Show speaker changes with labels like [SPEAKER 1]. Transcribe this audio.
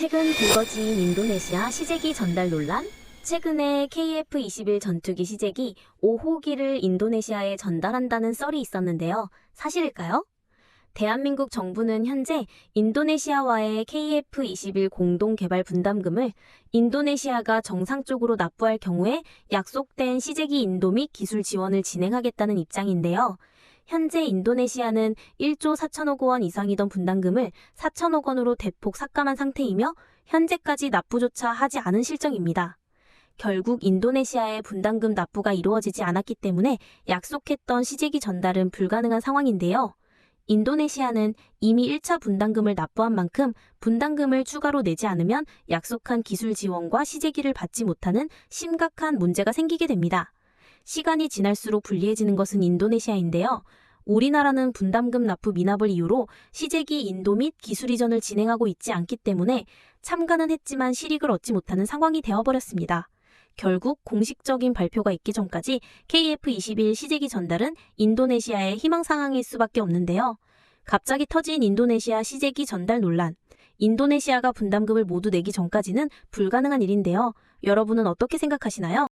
[SPEAKER 1] 최근 불거진 인도네시아 시제기 전달 논란? 최근에 KF-21 전투기 시제기 5호기를 인도네시아에 전달한다는 썰이 있었는데요. 사실일까요? 대한민국 정부는 현재 인도네시아와의 KF-21 공동 개발 분담금을 인도네시아가 정상적으로 납부할 경우에 약속된 시제기 인도 및 기술 지원을 진행하겠다는 입장인데요. 현재 인도네시아는 1조 4천억 원 이상이던 분담금을 4천억 원으로 대폭 삭감한 상태이며 현재까지 납부조차 하지 않은 실정입니다. 결국 인도네시아의 분담금 납부가 이루어지지 않았기 때문에 약속했던 시제기 전달은 불가능한 상황인데요. 인도네시아는 이미 1차 분담금을 납부한 만큼 분담금을 추가로 내지 않으면 약속한 기술 지원과 시제기를 받지 못하는 심각한 문제가 생기게 됩니다. 시간이 지날수록 불리해지는 것은 인도네시아인데요. 우리나라는 분담금 납부 미납을 이유로 시제기 인도 및 기술 이전을 진행하고 있지 않기 때문에 참가는 했지만 실익을 얻지 못하는 상황이 되어버렸습니다. 결국 공식적인 발표가 있기 전까지 KF-21 시제기 전달은 인도네시아의 희망 상황일 수밖에 없는데요. 갑자기 터진 인도네시아 시제기 전달 논란. 인도네시아가 분담금을 모두 내기 전까지는 불가능한 일인데요. 여러분은 어떻게 생각하시나요?